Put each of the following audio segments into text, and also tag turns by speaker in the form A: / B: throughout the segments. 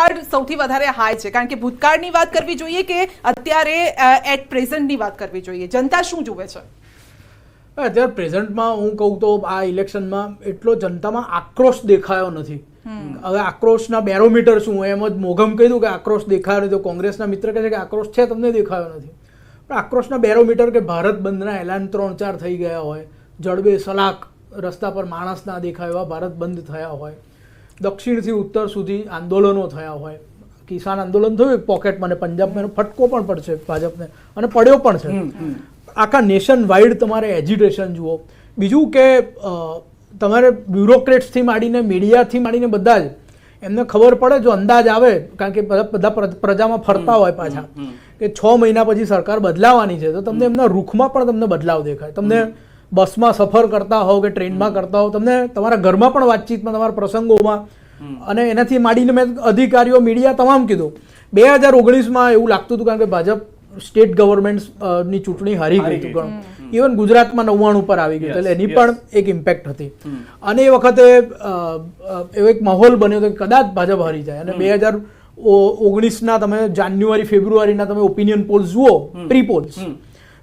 A: ભૂતકાળ સૌથી વધારે હાઈ છે. કારણ કે ભૂતકાળની વાત કરવી જોઈએ કે અત્યારે એટ પ્રેઝન્ટની વાત કરવી જોઈએ? જનતા શું જુએ છે?
B: અત્યારે પ્રેઝન્ટમાં હું કહું તો આ ઇલેક્શનમાં એટલો જનતામાં આક્રોશ દેખાયો નથી. હવે આક્રોશના બેરોમીટર શું? એમ જ મોઘમ કીધું કે આક્રોશ દેખાયો નથી. તો કોંગ્રેસના મિત્ર કહે છે કે આક્રોશ છે તમને દેખાયો નથી. પણ આક્રોશના બેરોમીટર કે ભારત બંધના એલાન ત્રણ ચાર થઈ ગયા હોય જડબે સલાક રસ્તા પર માણસ ના દેખાય એવા ભારત બંધ થયા હોય. દક્ષિણથી ઉત્તર સુધી આંદોલનો થયા હોય. કિસાન આંદોલન થયું પોકેટમાં અને પંજાબમાં એનો ફટકો પણ પડશે ભાજપને. અને પડ્યો પણ છે. આખા નેશન વાઇડ તમારે એજ્યુટેશન જુઓ. બીજું કે તમારે બ્યુરોક્રેટ્સથી માંડીને મીડિયાથી માંડીને બધા જ એમને ખબર પડે જો અંદાજ આવે કારણ કે બધા બધા પ્રજામાં ફરતા હોય પાછા કે છ મહિના પછી સરકાર બદલાવાની છે તો તમને એમના રૂખમાં પણ તમને બદલાવ દેખાય. તમને બસમાં સફર કરતા હોવ કે ટ્રેનમાં કરતા હોવ તમને તમારા ઘરમાં પણ વાતચીતમાં તમારા પ્રસંગોમાં અને એનાથી માંડીને મેં અધિકારીઓ મીડિયા તમામ કીધું. બે હજાર ઓગણીસમાં એવું લાગતું હતું કારણ કે ભાજપ સ્ટેટ ગવર્મેન્ટની ચૂંટણી હારી ગઈ હતી ઘણું. ઇવન ગુજરાતમાં નવ્વાણું પર આવી ગયું. એટલે એની પણ એક ઇમ્પેક્ટ હતી. અને એ વખતે એવો એક માહોલ બન્યો હતો કે કદાચ ભાજપ હારી જાય. અને બે હજાર ઓગણીસના તમે જાન્યુઆરી ફેબ્રુઆરીના તમે ઓપિનિયન પોલ્સ જુઓ પ્રી પોલ્સ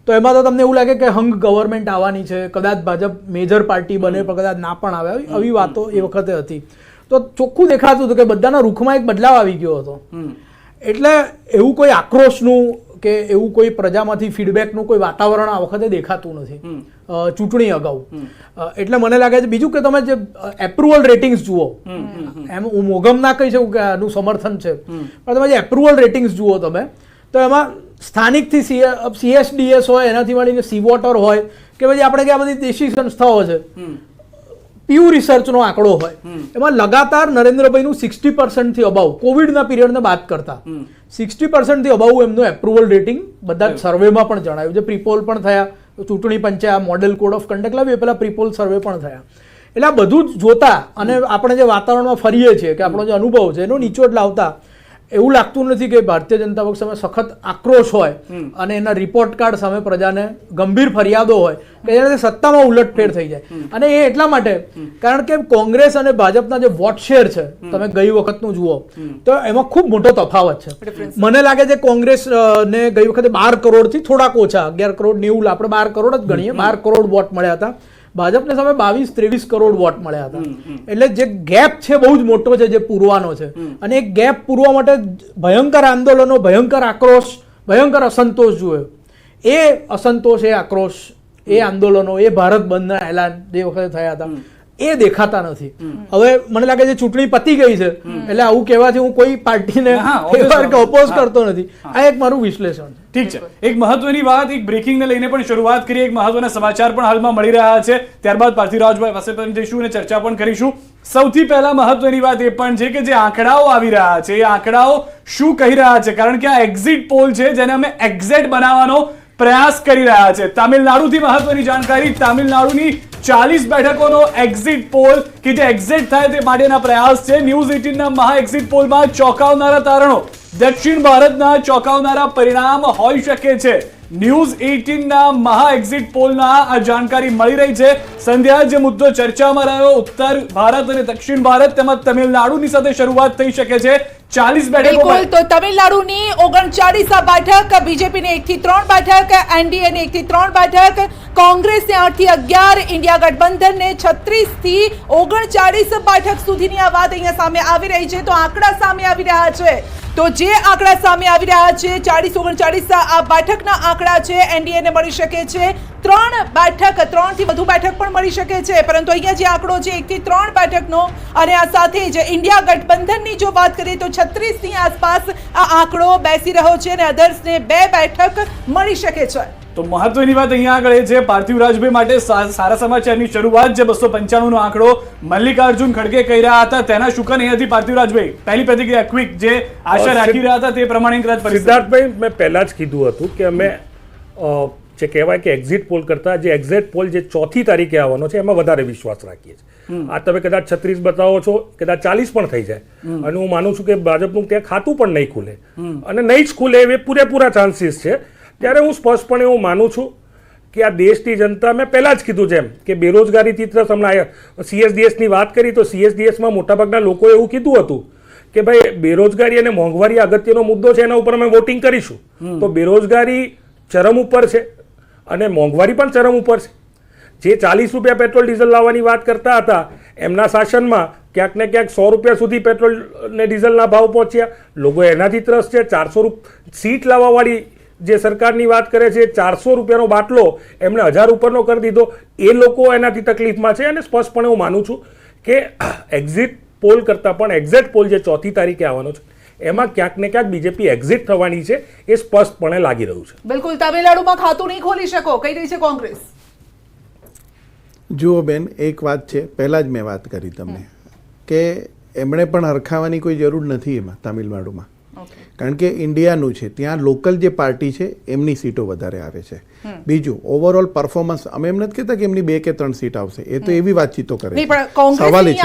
B: તો એમાં તો તમને એવું લાગે કે હંગ ગવર્મેન્ટ આવવાની છે કદાચ ભાજપ મેજર પાર્ટી બને પણ કદાચ ના પણ આવે આવી- વાતો એ વખતે હતી. તો ચોખ્ખું દેખાતું હતું કે બધાના રૂખમાં એક બદલાવ આવી ગયો હતો. એટલે એવું કોઈ આક્રોશનું કે એવું કોઈ પ્રજામાંથી ફીડબેકનું કોઈ વાતાવરણ આ વખતે દેખાતું નથી. ચૂંટણી અગાઉ. એટલે મને લાગે છે બીજું કે તમે જે એપ્રુવલ રેટિંગ્સ જુઓ. એમ હું મોગમ ના કહી શકું કે આનું સમર્થન છે. પણ તમે જે એપ્રુવલ રેટિંગ્સ જુઓ તમે તો એમાં સ્થાનિકથી સીએસડીએસ હોય એનાથી માંડીને સી વોટર હોય કે પછી આપણે કે આ બધી દેશી સંસ્થાઓ છે પ્યુ રિસર્ચનો આંકડો હોય એમાં લગાતાર નરેન્દ્રભાઈનું સિક્સટી પર્સન્ટથી અબાઉ કોવિડના પિરિયડને બાદ કરતા. સિક્સટી પર્સન્ટથી અબાઉ એમનું એપ્રુવલ રેટિંગ બધા સર્વેમાં પણ જણાયું છે. પ્રીપોલ પણ થયા ચૂંટણી પંચે આ મોડેલ કોડ ઓફ કન્ડક્ટ લાવ્યું એ પહેલાં પ્રીપોલ સર્વે પણ થયા. એટલે આ બધું જ જોતા અને આપણે જે વાતાવરણમાં ફરીએ છીએ કે આપણો જે અનુભવ છે એનો નીચોડ લાવતા એવું લાગતું નથી કે ભારતીય જનતા પક્ષ સામે સખત આક્રોશ હોય અને એના રિપોર્ટ કાર્ડ સામે પ્રજાને ગંભીર ફરિયાદો હોય કે જેનાથી સત્તામાં ઉલટફેર થઈ જાય. અને એ એટલા માટે કારણ કે કોંગ્રેસ અને ભાજપના જે વોટ શેર છે તમે ગઈ વખતનું જુઓ તો એમાં ખૂબ મોટો તફાવત છે. મને લાગે છે કોંગ્રેસ ને ગઈ વખતે બાર કરોડથી થોડાક ઓછા અગિયાર કરોડ નેવું આપણે બાર કરોડ જ ગણીએ બાર કરોડ વોટ મળ્યા હતા. ભાજપને સામે બાવીસ ત્રેવીસ કરોડ વોટ મળ્યા હતા. એટલે જે ગેપ છે બહુ જ મોટો છે જે પૂરવાનો છે. અને એ ગેપ પૂરવા માટે ભયંકર આંદોલનો ભયંકર આક્રોશ ભયંકર અસંતોષ જોયો એ અસંતોષ એ આક્રોશ એ આંદોલનો એ ભારત બંધના એલાન જે વખતે થયા હતા. એ દેખાતા નથી. હવે મને લાગે છે ચૂંટણી પતી ગઈ છે એટલે આવું કહેવાથી હું કોઈ પાર્ટીને ઓપોઝ કરતો નથી. આ એક મારું વિશ્લેષણ છે.
C: ઠીક છે. એક મહત્વની વાત એક બ્રેકિંગ ને લઈને પણ શરૂઆત કરી એક મહત્વના સમાચાર પણ હાલમાં મળી રહ્યા છે. ત્યારબાદ પાર્થિવરાજભાઈ પાસે પણ જઈશું અને ચર્ચા પણ કરીશું. સૌથી પહેલા મહત્વની વાત એ પણ છે કે જે આંકડાઓ આવી રહ્યા છે. એ આંકડાઓ શું કહી રહ્યા છે? કારણ કે આ એક્ઝિટ પોલ છે જેને અમે એક્ઝેટ બનાવવાનો પ્રયાસ કરી રહ્યા છે. તામિલનાડુથી મહત્વની જાણકારી, તામિલનાડુની ચાલીસ બેઠકોનો એક્ઝિટ પોલ કે જે એક્ઝિટ થાય તે માટેના પ્રયાસ છે. ન્યૂઝ એટીનના મહા એક્ઝિટ પોલમાં ચોંકાવનારા તારણો. દક્ષિણ ભારતના ચોંકાવનારા પરિણામ હોઈ શકે છે. ન્યૂઝ એઇટીનના મહા એક્ઝિટ પોલના આ જાણકારી મળી રહી છે. સંધ્યા, જે મુદ્દો ચર્ચામાં રહ્યો, ઉત્તર ભારત અને દક્ષિણ ભારત તેમજ તમિલનાડુની સાથે શરૂઆત થઈ શકે છે. ચાલીસ બેઠકો
A: બિલકુલ તો તમિલનાડુની ઓગણચાલીસ બેઠક બીજેપીની એક થી ત્રણ બેઠક એનડીએની એક થી ત્રણ બેઠક કોંગ્રેસને આઠથી અગિયાર ઇન્ડિયા ગઠબંધનને છત્રીસથી ઓગણચાલીસ બેઠક સુધીની આ વાત અહીંયા સામે આવી રહી છે. તો આંકડા સામે આવી રહ્યા છે. તો જે આંકડા સામે આવી રહ્યા છે ચાલીસ ઓગણચાલીસ આ બેઠકના આંકડા છે એનડીએને મળી શકે છે. ત્રણ બેઠક ત્રણથી વધુ બેઠક પણ મળી શકે છે. પરંતુ અહીંયા જે આંકડો છે એક થી ત્રણ બેઠકનો અને આ સાથે જ ઇન્ડિયા ગઠબંધનની જો વાત કરીએ તો છત્રીસની આસપાસ આ આંકડો બેસી રહ્યો છે અને અધર્સને બે બેઠક મળી શકે છે.
C: તો મહત્વની વાત અહીંયા આગળ એ છે પાર્થિવરાજભાઈ માટે સારા સમાચારની શરૂઆત જે બસો પંચાણું નો આંકડો મલ્લિકાર્જુન ખડગે કહી રહ્યા હતા. તેના શુકન અહીંયાથી પાર્થિવરાજભાઈ? પહેલી પ્રતિક્રિયા ક્વિક જે આશા રાખી રહ્યા હતા તે પ્રમાણે કદાચ
D: સિદ્ધાર્થભાઈ મેં પહેલા જ કીધું હતું કે અમે જે કહેવાય કે એક્ઝિટ પોલ કરતા જે એક્ઝિટ પોલ જે ચોથી તારીખે આવવાનો છે એમાં વધારે વિશ્વાસ રાખીએ છીએ. આ તમે કદાચ છત્રીસ બતાવો છો કદાચ ચાલીસ પણ થઈ જાય. અને હું માનું છું કે ભાજપનું ત્યાં ખાતું પણ નહીં ખુલે. અને નહીં જ ખુલે એ પૂરેપૂરા ચાન્સીસ છે. ત્યારે હું સ્પષ્ટપણે હું માનું છું કે આ દેશની જનતા મેં પહેલાં જ કીધું જેમ કે બેરોજગારી ચિત્ર હમણાં સીએસડીએસની વાત કરી તો સીએસડીએસમાં મોટાભાગના લોકોએ એવું કીધું હતું કે ભાઈ બેરોજગારી અને મોંઘવારી અગત્યનો મુદ્દો છે એના ઉપર અમે વોટિંગ કરીશું. તો બેરોજગારી ચરમ ઉપર છે. અને મોંઘવારી પણ ચરમ ઉપર છે. જે ચાલીસ રૂપિયા પેટ્રોલ ડીઝલ લાવવાની વાત કરતા હતા, એમના શાસનમાં ક્યાંક ને ક્યાંક સો રૂપિયા સુધી પેટ્રોલ ને ડીઝલના ભાવ પહોંચ્યા. લોકો એનાથી ત્રસ્ત છે, ચારસો રૂપ, સીટ લાવવાવાળી જે સરકારની વાત કરે છે, ચારસો રૂપિયાનો બાટલો એમણે હજાર ઉપરનો કરી દીધો. એ લોકો એનાથી તકલીફમાં છે અને સ્પષ્ટપણે હું માનું છું કે એક્ઝિટ પોલ કરતાં પણ એક્ઝેક્ટ પોલ જે ચોથી તારીખે આવવાનો છે. એમાં ક્યાંક ને ક્યાંક બીજેપી એક્ઝિટ થવાની છે એ સ્પષ્ટપણે લાગી રહ્યું છે.
A: બિલકુલ તમિલનાડુમાં ખાતું નહીં ખોલી શકો કહી રહી છે કોંગ્રેસ.
E: જુઓ બેન એક વાત છે પહેલાં જ મેં વાત કરી તમને કે એમણે પણ હરખાવાની કોઈ જરૂર નથી એમાં તામિલનાડુમાં. કારણ કે ઇન્ડિયાનું છે ત્યાં લોકલ જે પાર્ટી છે એમની સીટો વધારે આવે છે. બીજું ઓવરઓલ પરફોર્મન્સ અમે એમ નથી કહેતા કે એમની બે કે ત્રણ સીટ આવશે એ તો એવી વાતચીતો કરે. સવાલ છે.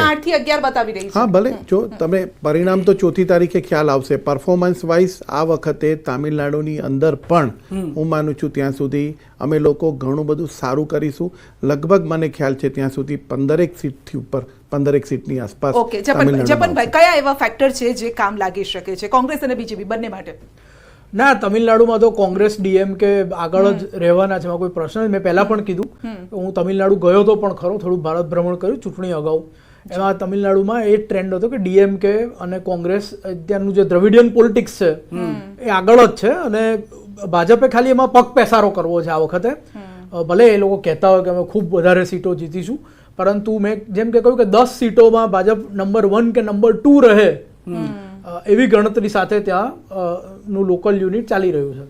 E: હા ભલે. જો તમે પરિણામ તો ચોથી તારીખે ખ્યાલ આવશે. પરફોર્મન્સ વાઇઝ આ વખતે તામિલનાડુની અંદર પણ હું માનું છું ત્યાં સુધી અમે લોકો ઘણું બધું સારું કરીશું. લગભગ મને ખ્યાલ છે ત્યાં સુધી પંદરેક સીટથી ઉપર પંદરેક સીટની આસપાસ
A: ઓકે જપનભાઈ કયા એવા ફેક્ટર છે જે કામ લાગી શકે છે? કોંગ્રેસ અને બીજેપી બંને માટે.
B: ના તમિલનાડુમાં તો કોંગ્રેસ ડીએમકે આગળ જ રહેવાના છે એમાં કોઈ પ્રશ્ન મેં પહેલા પણ કીધું કે હું તમિલનાડુ ગયો તો પણ ખરો થોડું ભારત ભ્રમણ કર્યું ચૂંટણી અગાઉ. એમાં તમિલનાડુમાં એ ટ્રેન્ડ હતો કે ડીએમકે અને કોંગ્રેસ અત્યારનું જે દ્રવિડિયન પોલિટિક્સ છે એ આગળ જ છે અને ભાજપે ખાલી એમાં પગ પેસારો કરવો છે આ વખતે. ભલે એ લોકો કહેતા હોય કે અમે ખૂબ વધારે સીટો જીતીશું પરંતુ મેં જેમ કે કહ્યું કે દસ સીટોમાં ભાજપ નંબર વન કે નંબર ટુ રહે એવી ગણતરી સાથે ત્યાં નું લોકલ યુનિટ ચાલી રહ્યું છે.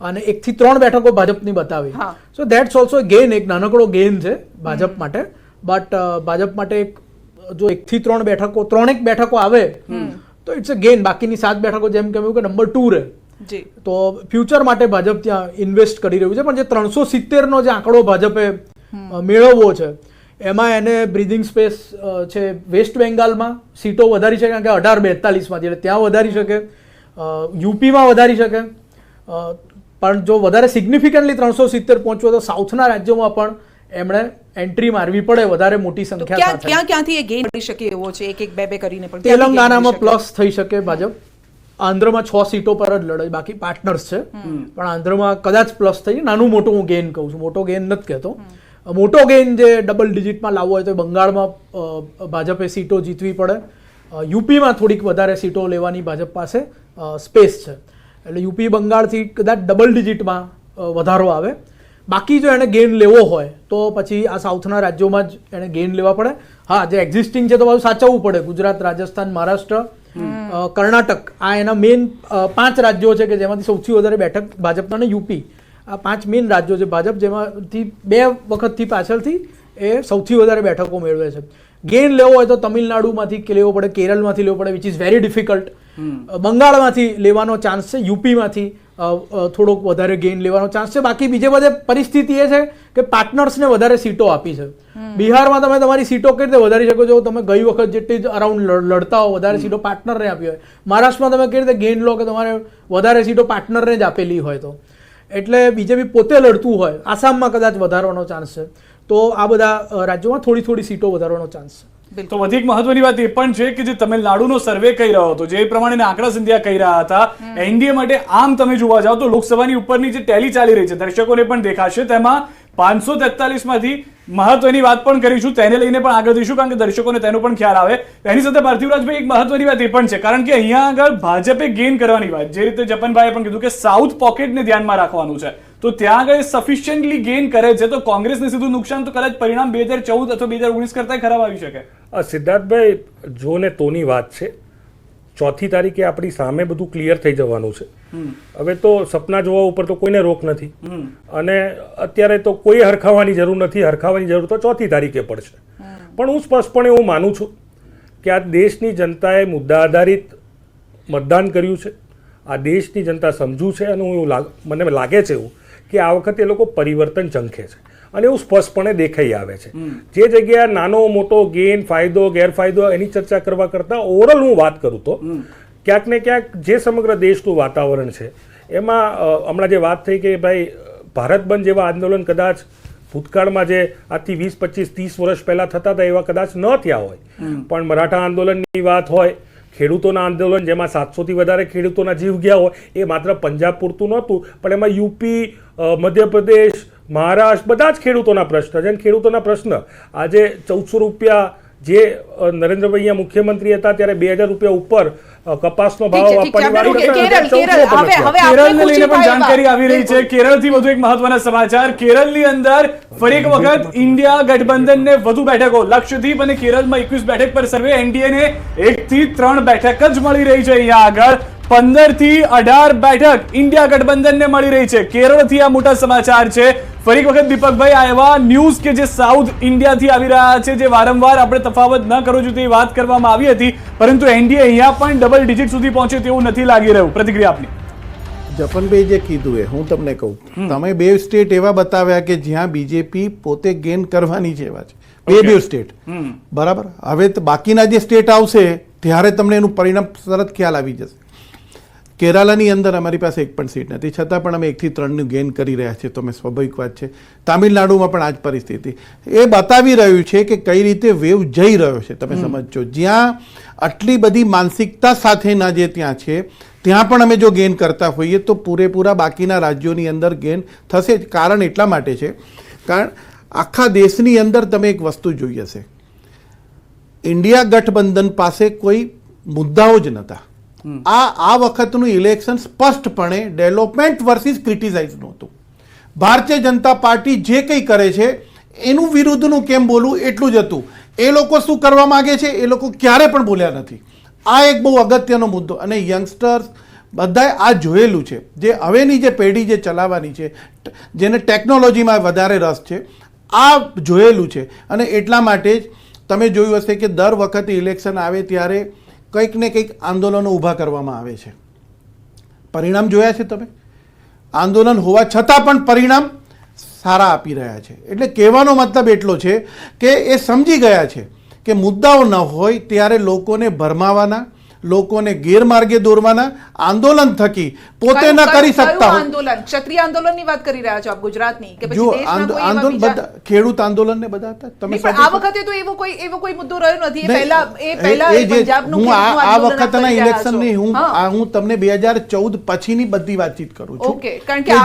B: અને એકથી ત્રણ બેઠકો ભાજપની બતાવી. સો ધેટ્સ ઓલ્સો ગેન એક નાનકડો ગેન છે ભાજપ માટે. બટ ભાજપ માટે એક જો એકથી ત્રણ બેઠકો ત્રણેક બેઠકો આવે તો ઇટ્સ અ ગેન બાકીની સાત બેઠકો જેમ કહ્યું કે નંબર ટુ રહે. તો ફ્યુચર માટે ભાજપ ત્યાં ઇન્વેસ્ટ કરી રહ્યું છે પણ જે ત્રણસો સિત્તેરનો જે આંકડો ભાજપે મેળવવો છે એમાં એને બ્રિધિંગ સ્પેસ છે વેસ્ટ બેંગાલમાં સીટો વધારી શકે કારણ કે અઢાર બેતાલીસમાંથી એટલે ત્યાં વધારી શકે યુપીમાં વધારી શકે પણ જો વધારે સિગ્નિફિકન્ટલી ત્રણસો સિત્તેર પહોંચવો તો સાઉથના રાજ્યોમાં પણ એમણે એન્ટ્રી મારવી પડે વધારે મોટી સંખ્યા
A: ક્યાં ક્યાંથી એ ગેઇન મળી શકે એવો છે એક એક બે બે કરીને પણ? ક્યાંથી
B: તેલંગાનામાં પ્લસ થઈ શકે ભાજપ. આંધ્રમાં છ સીટો પર જ લડાઈ બાકી પાર્ટનર્સ છે. પણ આંધ્રમાં કદાચ પ્લસ થઈ નાનું મોટું હું ગેઇન કહું છું. મોટો ગેઇન નથી કહેતો. મોટો ગેઇન જે ડબલ ડિજિટમાં લાવવો હોય તો બંગાળમાં ભાજપે સીટો જીતવી પડે. યુપીમાં થોડીક વધારે સીટો લેવાની ભાજપ પાસે સ્પેસ છે. એટલે યુપી બંગાળથી કદાચ ડબલ ડિજિટમાં વધારો આવે. બાકી જો એને ગેઇન લેવો હોય તો પછી આ સાઉથના રાજ્યોમાં જ એને ગેઇન લેવા પડે. હા જે એક્ઝિસ્ટિંગ છે તો બધું સાચવવું પડે. ગુજરાત રાજસ્થાન મહારાષ્ટ્ર કર્ણાટક આ એના મેઇન પાંચ રાજ્યો છે કે જેમાંથી સૌથી વધારે બેઠક ભાજપના અને યુપી. આ પાંચ મેઇન રાજ્યો છે ભાજપ જેમાંથી બે વખતથી પાછળથી એ સૌથી વધારે બેઠકો મેળવે છે. ગેઇન લેવો હોય તો તમિલનાડુમાંથી લેવો પડે કેરળમાંથી લેવો પડે વિચ ઇઝ વેરી ડિફિકલ્ટ બંગાળમાંથી લેવાનો ચાન્સ છે યુપીમાંથી. થોડોક વધારે ગેઇન લેવાનો ચાન્સ છે. બાકી બીજે બધે પરિસ્થિતિ એ છે કે પાર્ટનર્સને વધારે સીટો આપી છે. બિહારમાં તમે તમારી સીટો કઈ રીતે વધારી શકો છો? તમે ગઈ વખત જેટલી જ અરાઉન્ડ લડતા હો વધારે સીટો પાર્ટનરને આપી હોય. મહારાષ્ટ્રમાં તમે કઈ રીતે ગેઇન લો કે તમારે વધારે સીટો પાર્ટનરને જ આપેલી હોય તો? એટલે બીજેપી પોતે લડતું હોય આસામમાં કદાચ વધારવાનો ચાન્સ છે. તો આ બધા રાજ્યોમાં થોડી થોડી સીટો વધારવાનો ચાન્સ છે.
C: તો વધુ એક મહત્વની વાત એ પણ છે કે જે તમિલનાડુનો સર્વે કહી રહ્યો હતો જે પ્રમાણે આંકડા સિંધિયા કહી રહ્યા હતા એનડીએ માટે આમ તમે જોવા જાઓ તો લોકસભાની ઉપરની જે ટેલી ચાલી રહી છે દર્શકોને પણ દેખાશે તેમાં પાંચસો તેતાલીસમાંથી મહત્વની વાત પણ કરીશું તેને લઈને પણ આગળ જઈશું કારણ કે દર્શકોને તેનો પણ ખ્યાલ આવે. તેની સાથે પાર્થિવરાજભાઈ એક મહત્વની વાત એ પણ છે કારણ કે અહીંયા આગળ ભાજપે ગેઇન કરવાની વાત જે રીતે જપનભાઈએ પણ કીધું કે સાઉથ પોકેટને ધ્યાનમાં રાખવાનું છે. તો ત્યાં આગળ સફિશિયન્ટલી ગેઇન કરે છે. તો કોંગ્રેસને સીધું નુકસાન તો કદાચ પરિણામ બે હજાર ચૌદ અથવા બે હજાર ઓગણીસ કરતા ખરાબ આવી શકે.
D: સિદ્ધાર્થભાઈ જો ને તોની વાત છે. ચોથી તારીખે આપણી સામે બધું ક્લિયર થઈ જવાનું છે. હવે તો સપના જોવા ઉપર તો કોઈને રોક નથી. અને અત્યારે તો કોઈ હરખાવાની જરૂર નથી. હરખાવાની જરૂર તો ચોથી તારીખે પડશે. પણ હું સ્પષ્ટપણે હું માનું છું કે આ દેશની જનતાએ મુદ્દા આધારિત મતદાન કર્યું છે. આ દેશની જનતા સમજુ છે અને હું એવું લાગ મને લાગે છે એવું. કે આ વખતે એ લોકો પરિવર્તન ઝંખે છે. અને એવું સ્પષ્ટપણે દેખાઈ આવે છે. જે જગ્યાએ નાનો મોટો ગેન ફાયદો ગેરફાયદો એની ચર્ચા કરવા કરતાં ઓવરઓલ હું વાત કરું તો ક્યાંક ને ક્યાંક જે સમગ્ર દેશનું વાતાવરણ છે એમાં હમણાં જે વાત થઈ કે ભાઈ ભારત બંધ જેવા આંદોલન કદાચ ભૂતકાળમાં જે આજથી વીસ પચીસ ત્રીસ વર્ષ પહેલાં થતા હતા એવા કદાચ ન થયા હોય. પણ મરાઠા આંદોલનની વાત હોય ખેડૂતોના આંદોલન, જેમાં સાતસોથી વધારે ખેડૂતોના જીવ ગયા હોય, એ માત્ર પંજાબ પૂરતું નહોતું. પણ એમાં યુપી મધ્યપ્રદેશ, મહારાષ્ટ્ર, બધા જ ખેડૂતોના પ્રશ્ન. છે ખેડૂતોના પ્રશ્ન, આજે ચૌદસો રૂપિયા જે નરેન્દ્રભાઈ અહીંયા મુખ્યમંત્રી હતા ત્યારે બે હજાર રૂપિયા ઉપર કપાસનો ભાવ. આપવાની
C: લઈને પણ જાણકારી આવી રહી છે. કેરળથી વધુ એક મહત્વના સમાચાર. કેરળની અંદર ફરી એક વખત ઇન્ડિયા ગઠબંધનને વધુ બેઠકો. લક્ષદ્વીપ અને કેરળમાં એકવીસ બેઠક પર સર્વે. એનડીએને એક થી ત્રણ બેઠક જ મળી રહી છે અહીંયા આગળ. પંદરથી અઢાર બેઠક ઇન્ડિયા ગઠબંધનને મળી રહી છે. કેરળથી આ મોટા સમાચાર છે. ફરી એક વખત દીપકભાઈ આ એવા ન્યૂઝ કે જે સાઉથ ઇન્ડિયાથી આવી રહ્યા છે જે વારંવાર આપણે તફાવત ન કરવો જોઈએ તેવી વાત કરવામાં આવી હતી પરંતુ એનડીએ અહીંયા પણ ડબલ ડિજિટ સુધી પહોંચે તેવું નથી લાગી રહ્યું. પ્રતિક્રિયા આપની.
E: જપનભાઈ જે કીધું એ હું તમને કહું. તમે બે સ્ટેટ એવા બતાવ્યા કે જ્યાં બીજેપી પોતે ગેન કરવાની છે એવા છે. બે બે સ્ટેટ. બરાબર? હવે તો બાકીના જે સ્ટેટ આવશે ત્યારે તમને એનું પરિણામ તરત ખ્યાલ આવી જશે. કેરાલાની અંદર અમારી પાસે એક પણ સીટ નથી. છતાં પણ અમે એકથી ત્રણનું ગેઇન કરી રહ્યા છીએ તો મેં સ્વાભાવિક વાત છે. તામિલનાડુમાં પણ આ જ પરિસ્થિતિ. એ બતાવી રહ્યું છે કે કઈ રીતે વેવ જઈ રહ્યો છે તમે સમજો જ્યાં આટલી બધી માનસિકતા સાથેના જે ત્યાં છે ત્યાં પણ અમે જો ગેઇન કરતા હોઈએ તો પૂરેપૂરા બાકીના રાજ્યોની અંદર ગેઇન થશે જ. કારણ એટલા માટે છે. કારણ આખા દેશની અંદર તમે એક વસ્તુ જોઈ હશે. ઇન્ડિયા ગઠબંધન પાસે કોઈ મુદ્દાઓ જ નહોતા. આ આ વખતનું ઇલેક્શન સ્પષ્ટપણે ડેવલપમેન્ટ વર્સિસ ક્રિટિસાઇઝનું હતું. ભારતીય જનતા પાર્ટી જે કંઈ કરે છે, એનું વિરુદ્ધનું કેમ બોલવું એટલું જ હતું. એ લોકો શું કરવા માગે છે, એ લોકો ક્યારે પણ બોલ્યા નથી. આ એક બહુ અગત્યનો મુદ્દો અને યંગસ્ટર્સ બધાએ આ જોયેલું છે. જે હવેની જે પેઢી જે ચલાવવાની છે, જેને ટેકનોલોજીમાં વધારે રસ છે, આ જોયેલું છે. અને એટલા માટે જ તમે જોયું હશે કે દર વખતે ઇલેક્શન આવે ત્યારે કંઈક ને કંઈક આંદોલનો ઊભા કરવામાં આવે છે. પરિણામ જોયા છે તમે? આંદોલન હોવા છતાં પણ પરિણામ સારા આપી રહ્યા છે. એટલે કહેવાનો મતલબ એટલો છે કે એ સમજી ગયા છે કે મુદ્દાઓ ન હોય ત્યારે લોકોને ભરમાવાના લોકોને ગેરમાર્ગે દોરવાના આંદોલન થકી પોતે ન કરી શકતા
A: આંદોલન? ક્ષત્રિય આંદોલનની વાત કરી રહ્યા છો આપ ગુજરાતની કે
E: જો આંદોલન બધા ખેડૂત આંદોલન ને બધા હતા તમે
A: આ વખતે તો એવો કોઈ એવો કોઈ મુદ્દો રહ્યો નથી. એ પહેલા એ પહેલા પંજાબનું
E: હું આ વખતના
A: કરી
E: ઇલેક્શનની હું
A: હું.
E: તમને બે હજાર ચૌદ પછીની બધી વાતચીત કરું છું
A: કે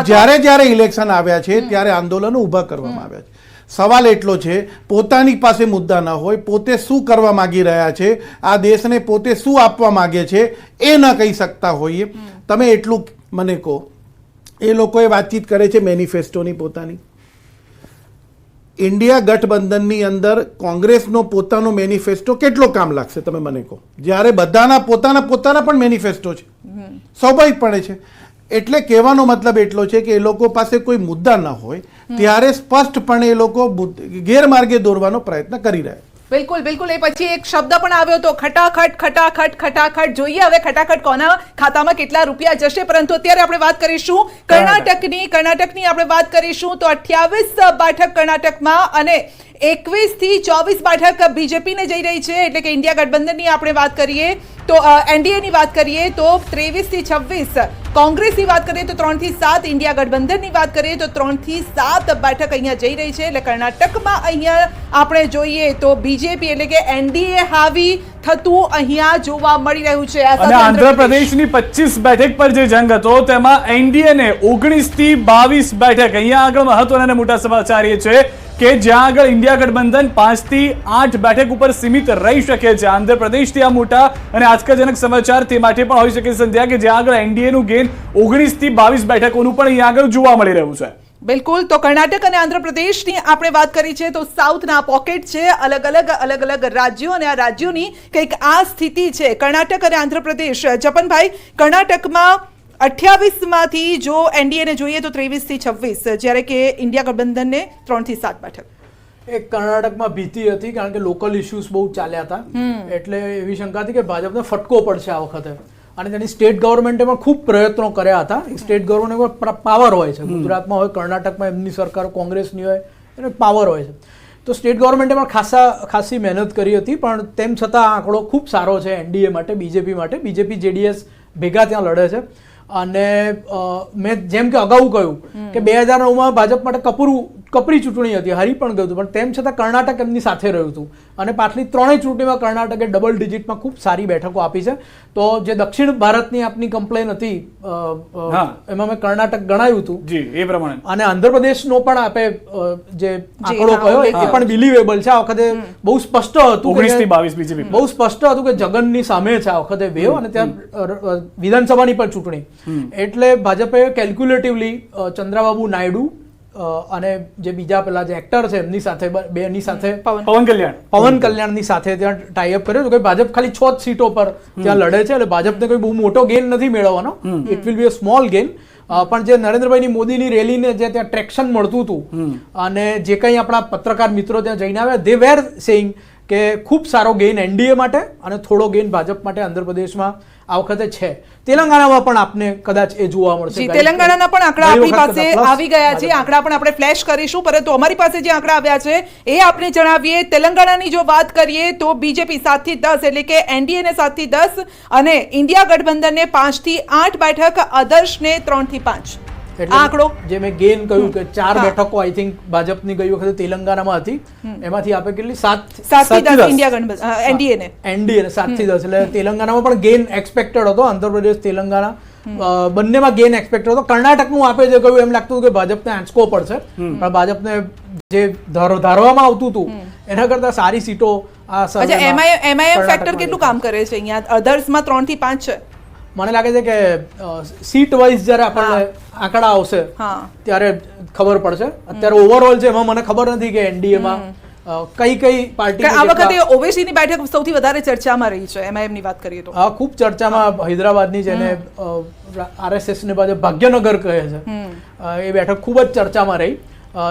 E: જ્યારે જ્યારે ઇલેક્શન આવ્યા છે ત્યારે આંદોલનો ઊભા કરવામાં આવ્યા છે. સવાલ એટલો છે પોતાની પાસે મુદ્દા ન હોય પોતે શું કરવા માગી રહ્યા છે આ દેશને પોતે શું આપવા માગે છે એ ન કહી શકતા હોઈએ. તમે એટલું મને કહો. એ લોકોએ વાતચીત કરે છે મેનિફેસ્ટોની પોતાની. ઇન્ડિયા ગઠબંધનની અંદર કોંગ્રેસનો પોતાનો મેનિફેસ્ટો કેટલો કામ લાગશે તમે મને કહો. જ્યારે બધાના પોતાના પોતાના પણ મેનિફેસ્ટો છે. સ્વાભાવિકપણે છે. એટલે કહેવાનો મતલબ એટલો છે કે એ લોકો પાસે કોઈ મુદ્દા ન હોય. ત્યારે સ્પષ્ટપણે એ લોકો ગેરમાર્ગે દોરવાનો પ્રયત્ન કરી રહ્યા
A: બિલકુલ બિલકુલ. એ પછી એક શબ્દ પણ આવ્યો હતો ખટાખટ ખટાખટ ખટાખટ. જોઈએ હવે ખટાખટ કોના ખાતામાં કેટલા રૂપિયા જશે. પરંતુ અત્યારે આપણે વાત કરીશું કર્ણાટકની કર્ણાટકની આપણે વાત કરીશું તો અઠ્યાવીસ બેઠક કર્ણાટકમાં અને એકવીસથી ચોવીસ બેઠક બીજેપીને જઈ રહી છે એટલે કે ઇન્ડિયા ગઠબંધનની આપણે વાત કરીએ તો એનડીએ ની વાત કરીએ તો ત્રેવીસથી છવ્વીસ કોંગ્રેસની વાત કરીએ તો ત્રણથી સાત ઇન્ડિયા ગઠબંધનની વાત કરીએ તો ત્રણથી સાત બેઠક અહીંયા જઈ રહી છે એટલે કર્ણાટકમાં અહીંયા આપણે જોઈએ તો બીજેપી એટલે કે એનડીએ હાવી થતું અહીંયા જોવા મળી રહ્યું છે.
C: અને આંધ્રપ્રદેશની પચીસ બેઠક પર જે જંગ હતો તેમાં એનડીએ ને ઓગણીસથી બાવીસ બેઠક અહીંયા આગળ મહત્વના મોટા સમાચાર એ છે કે જ્યાં આગળ ઇન્ડિયા ગઠબંધન પાંચથી આઠ બેઠક ઉપર સીમિત રહી શકે છે. આંધ્રપ્રદેશથી આ મોટા અને આશ્ચર્યજનક સમાચાર તે માટે પણ હોઈ શકે સંધ્યા, કે જ્યાં આગળ એનડીએ નું ગેન ઓગણીસથી બાવીસ બેઠકોનું પણ અહીંયા આગળ જોવા મળી રહ્યું છે.
A: બિલકુલ. તો કર્ણાટક અને આંધ્રપ્રદેશની આપણે વાત કરી છે, તો સાઉથના પોકેટ છે, અલગ અલગ અલગ અલગ રાજ્યો અને આ રાજ્યોની કંઈક આ સ્થિતિ છે. કર્ણાટક અને આંધ્રપ્રદેશ. જપનભાઈ, કર્ણાટકમાં અઠ્યાવીસમાંથી જો એનડીએને જોઈએ તો ત્રેવીસથી છવ્વીસ જ્યારે કે ઇન્ડિયા ગઠબંધનને ત્રણથી સાત બેઠક.
B: એક કર્ણાટકમાં ભીતિ હતી કારણ કે લોકલ ઇશ્યુઝ બહુ ચાલ્યા હતા. એટલે એવી શંકા હતી કે ભાજપને ફટકો પડશે આ વખતે. અને તેની સ્ટેટ ગવર્મેન્ટે પણ ખૂબ પ્રયત્નો કર્યા હતા. સ્ટેટ ગવર્મેન્ટ પાવર હોય છે. ગુજરાતમાં હોય કર્ણાટકમાં એમની સરકાર કોંગ્રેસની હોય એને પાવર હોય છે. તો સ્ટેટ ગવર્મેન્ટે પણ ખાસા ખાસી મહેનત કરી હતી પણ તેમ છતાં આ આંકડો ખૂબ સારો છે એનડીએ માટે બીજેપી માટે. બીજેપી જેડીએસ ભેગા ત્યાં લડે છે. અને મેં જેમ કે અગાઉ કહ્યું કે બે હજાર નવમાં ભાજપ માટે કપૂરું કપરી ચૂંટણી હતી હરી પણ ગયું હતું પણ તેમ છતાં કર્ણાટક એમની સાથે રહ્યું હતું. અને પાછલી ત્રણેય ચૂંટણીમાં કર્ણાટકે ડબલ ડિજિટમાં ખૂબ સારી બેઠકો આપી છે. તો જે દક્ષિણ ભારતની આપની કમ્પ્લેન હતી. એમાં મેં કર્ણાટક ગણાયું હતું.
C: જી એ પ્રમાણે.
B: અને આંધ્રપ્રદેશનો પણ આપે જે આંકડો
A: કયો
B: કહ્યો એ પણ બિલીવેબલ છે. આ વખતે બહુ સ્પષ્ટ હતું કે
C: 19 થી
B: જે-
C: 22 બીજેપી
B: બહુ સ્પષ્ટ હતું કે જગનની સામે છે આ વખતે વેવ અને ત્યાં વિધાનસભાની પણ ચૂંટણી. એટલે ભાજપે કેલ્ક્યુલેટિવલી ચંદ્રાબાબુ નાયડુ અને જે બીજા પેલા જે એક્ટર છે એમની સાથે બેની સાથે
A: પવન
C: કલ્યાણ.
B: પવન કલ્યાણની સાથે ત્યાં ટાઈઅપ કર્યો હતો કે ભાજપ ખાલી છ જ સીટો પર ત્યાં લડે છે એટલે ભાજપને કોઈ બહુ મોટો ગેન નથી મેળવવાનો. It will be a small gain પણ જે નરેન્દ્રભાઈની મોદીની રેલીને જે ત્યાં ટ્રેક્શન મળતું હતું અને જે કંઈ આપણા પત્રકાર મિત્રો ત્યાં જઈને આવ્યા દે વેર સેઇંગ કે ખૂબ સારો ગેઇન એનડીએ માટે અને થોડો ગેઇન ભાજપ માટે આંધ્રપ્રદેશમાં આ વખતે છે. તેલંગાણામાં પણ આપને કદાચ એ જોવા મળશે
A: તેલંગાણાના પણ આંકડા આપણી પાસે આવી ગયા છે. આંકડા પણ આપણે ફ્લેશ કરીશું પરંતુ અમારી પાસે જે આંકડા આવ્યા છે એ આપણે જણાવીએ. તેલંગાણાની જો વાત કરીએ તો બીજેપી સાતથી દસ એટલે કે એનડીએને સાતથી દસ અને ઇન્ડિયા ગઠબંધનને પાંચથી આઠ બેઠક આદર્શને ત્રણથી પાંચ.
B: એટલે
A: આંકડો?
B: જે મેં ગેન કહ્યું કે ચાર. બેઠકો આઈ થિંક ભાજપની ગઈ વખતે તેલંગાણામાં હતી. એમાંથી આપે કેટલી? સાત
A: એનડીએ ને.
B: એનડીએ સાતથી દસ. એટલે તેલંગાણામાં પણ ગેન એક્સપેક્ટેડ હતો આંધ્રપ્રદેશ તેલંગાણા. બંનેમાં ગેન એક્સપેક્ટ હતો. કર્ણાટકનું આપે જે કહ્યું એમ લાગતું હતું કે ભાજપને આંચકો પડશે પણ ભાજપને જે ધારો- ધારવામાં આવતું હતું એના કરતા સારી સીટો આ
A: એમઆઈએમ ફેક્ટર કેટલું કામ કરે છે અહીંયા? અધર્સમાં ત્રણથી પાંચ છે.
B: મને લાગે છે કે સીટ વાઇઝ જ્યારે આપણને આંકડા આવશે ત્યારે ખબર પડશે. અત્યારે ઓવરઓલ છે એમાં મને ખબર નથી કે એનડીએમાં કઈ કઈ પાર્ટી
A: આ વખતે ઓવેસીની બેઠક સૌથી વધારે ચર્ચામાં રહી છે એમાં ની વાત કરીએ તો.
B: હા ખૂબ ચર્ચામાં હૈદરાબાદની જેને આરએસએસ ને બાજુ ભાગ્યનગર કહે છે. એ બેઠક ખૂબ જ ચર્ચામાં રહી.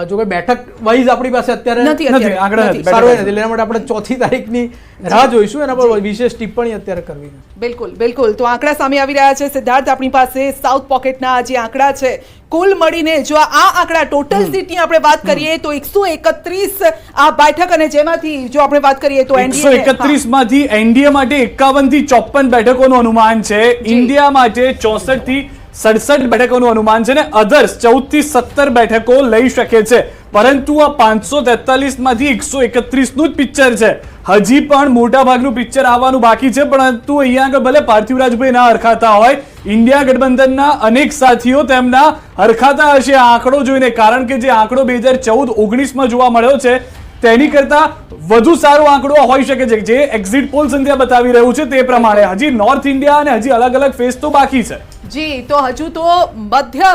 B: જો કે બેઠક વાઇઝ આપણી પાસે અત્યારે
A: નથી
C: આંકડા.
B: સારું નથી. એટલે એના માટે આપણે ચોથી તારીખની રાહ જોઈશું. એના પર વિશેષ ટિપ્પણી અત્યારે કરવી
A: બિલકુલ બિલકુલ. તો આંકડા સામે આવી રહ્યા છે. સિદ્ધાર્થ આપણી પાસે સાઉથ પોકેટના જે આંકડા છે કુલ મળીને જો આ આંકડા ટોટલ સીટની આપણે વાત કરીએ તો એકસો એકત્રીસ આ બેઠક અને જેમાંથી જો આપણે વાત કરીએ તો
C: એકસો એકત્રીસમાંથી એનડીએ માટે એકાવનથી ચોપન બેઠકોનું અનુમાન છે. ઇન્ડિયા માટે ચોસઠથી સડસઠ બેઠકોનું અનુમાન છે ને અધર્સ ચૌદથી સત્તર બેઠકો લઈ શકે છે. પરંતુ આ પાંચસો તેતાલીસમાંથી એકસો એકત્રીસનું જ પિક્ચર છે. હજી પણ મોટા ભાગનું પિક્ચર આવવાનું બાકી છે, પરંતુ અહીંયા આગળ ભલે પાર્થિવરાજભાઈ ના હરખાતા હોય, ઇન્ડિયા ગઠબંધનના અનેક સાથીઓ તેમના હરખાતા હશે. આ આંકડો જોઈને, કારણ કે જે આંકડો બે હજાર ચૌદ ઓગણીસમાં જોવા મળ્યો છે, તેની કરતા વધુ સારો આંકડો હોઈ શકે છે. જે એક્ઝિટ પોલ સંધ્યા બતાવી રહ્યું છે તે પ્રમાણે. હજી નોર્થ ઇન્ડિયા અને હજી અલગ અલગ ફેસ તો બાકી છે.
A: જી તો હજુ તો મધ્ય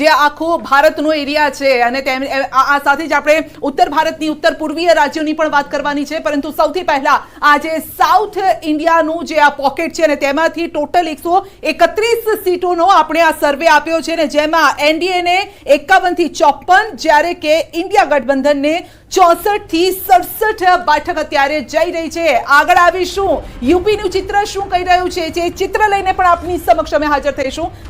A: જે આખો ભારતનો એરિયા છે અને આ સાથે જ આપણે ઉત્તર ભારતની, ઉત્તર પૂર્વીય રાજ્યોની પણ વાત કરવાની છે. પરંતુ સૌથી પહેલા આ જે સાઉથ ઇન્ડિયાનું જે આ પોકેટ છે અને તેમાંથી ટોટલ એકસો એકત્રીસ સીટોનો આપણે આ સર્વે આપ્યો છે ને જેમાં એનડીએને એકાવનથી ચોપન, જ્યારે કે ઇન્ડિયા ગઠબંધનને ચોસઠથી સડસઠ બેઠક અત્યારે જઈ રહી છે. આગળ આવીશું. યુપીનું ચિત્ર શું કહી રહ્યું છે? જે ચિત્ર લઈને પણ આપની સમક્ષ અમે હાજર થઈશું.